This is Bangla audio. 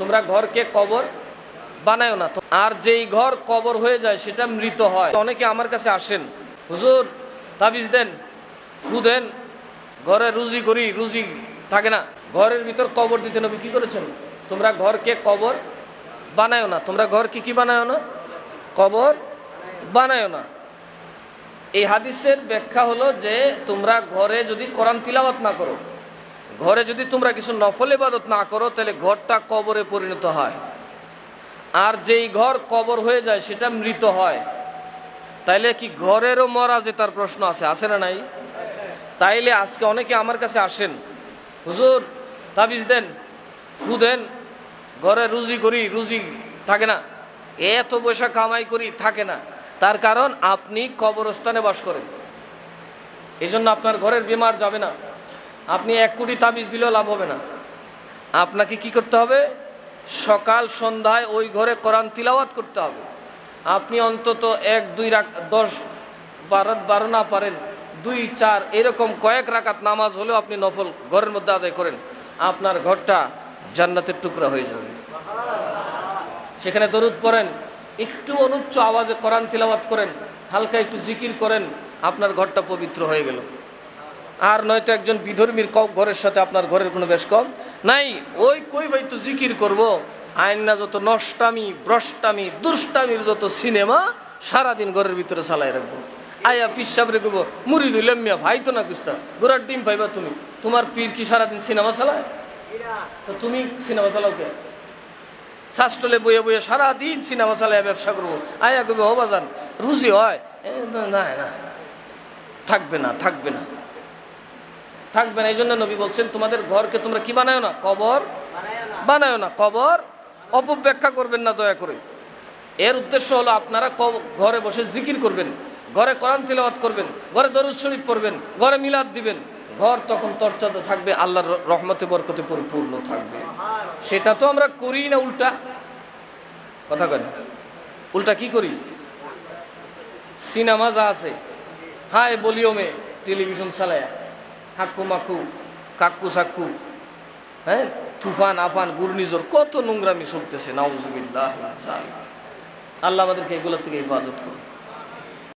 তোমরা ঘরকে কবর বানায়ও না। আর যেই ঘর কবর হয়ে যায়, সেটা মৃত হয়। অনেকে আমার কাছে আসেন, হুজুর, তাবিজ দেন, ফু দেন, ঘরে রুজি করি, রুজি থাকে না। ঘরের ভিতর কবর দিতে নবী কি করেছেন? তোমরা ঘরকে কবর বানায়ও না। তোমরা ঘর কি কি বানায়ও না? কবর বানায়ও না। এই হাদিসের ব্যাখ্যা হলো যে, তোমরা ঘরে যদি কোরআন তিলাওয়াত না করো ঘরে যদি তোমরা কিছু নফল ইবাদত না করো, তাহলে ঘরটা কবরে পরিণত হয়। আর যেই ঘর কবর হয়ে যায়, সেটা মৃত হয়। তাইলে কি ঘরেরও মরা যে তার প্রশ্ন আছে? আছে না নাই? তাইলে আজকে অনেকে আমার কাছে আসেন। হুজুর, তাবিজ দেন, ফু দেন, ঘরে রুজি করি, রুজি থাকে না। এত পয়সা কামাই করি, থাকে না। তার কারণ আপনি কবরস্থানে বাস করেন। এই জন্য আপনার ঘরের বিমার যাবে না। আপনি এক কোটি তাবিজ দিলেও লাভ হবে না। আপনাকে কি করতে হবে? সকাল সন্ধ্যায় ওই ঘরে কোরআন তিলাওয়াত করতে হবে। আপনি অন্তত এক, দুই রাখ দশ, বারো বারো না পারেন, দুই, চার, এরকম কয়েক রাকাত নামাজ হলেও আপনি নফল ঘরের মধ্যে আদায় করেন, আপনার ঘরটা জান্নাতের টুকরা হয়ে যাবে। সেখানে দরুদ পড়েন, একটু অনুচ্চ আওয়াজে কোরআন তিলাওয়াত করেন, হালকা একটু জিকির করেন, আপনার ঘরটা পবিত্র হয়ে গেল। আর নয়তো একজন বিধর্মীর ঘরের সাথে আপনার ঘরের কোনো বেশ কম? নাই, ওই কই ভাই তো জিকির করব? আইন না যত নষ্টামি, ভ্রষ্টামি, দুষ্টামির যত সিনেমা, সারাদিন ঘরের ভিতরে চালাই রাখব। আয়া পিস সাবরে করব মুড়ি দিলাম মিয়া ভাই তো না কুস্তা গোড়ার ডিম পাইবা তুমি। তোমার পীর কি সারাদিন সিনেমা চালায়? তো তুমি সিনেমা চালাও কে? শাস্টলে বইয়ে বইয়ে সারাদিন সিনেমা চালায় ব্যবসা করব। আয়া করবে ও বাজান, রুজি হয়? না না। থাকবে না থাকবে না। থাকবে না এই জন্য নবী বলছেন, তোমাদের ঘরকে তোমরা কি বানায় না? কবর? বানায় না। কবর? অপব্যাখ্যা করবেন না দয়া করে। এর উদ্দেশ্য হলো আপনারা ঘরে বসে জিকির করবেন, ঘরে কোরআন তিলাওয়াত করবেন, ঘরে দরুদ শরীফ পড়বেন, ঘরে মিলাদ দিবেন। ঘর তখন তরচাতে থাকবে, আল্লাহর রহমতে, বরকতে পরিপূর্ণ থাকবে। সেটা তো আমরা করি না উল্টা। কথা কেন উল্টা কি করি? সিনেমা যা আছে। হায় বলিওমে টেলিভিশন চালায়া। হাক্কু মাকু, কাকু সাক্কু হ্যাঁ? তুফান, আফান, ঘূর্ণিঝড়, কত নোংরামি চলতেছে, নাউজুবিল্লাহ আল্লাহ আমাদেরকে এগুলোর থেকে হেফাজত করুন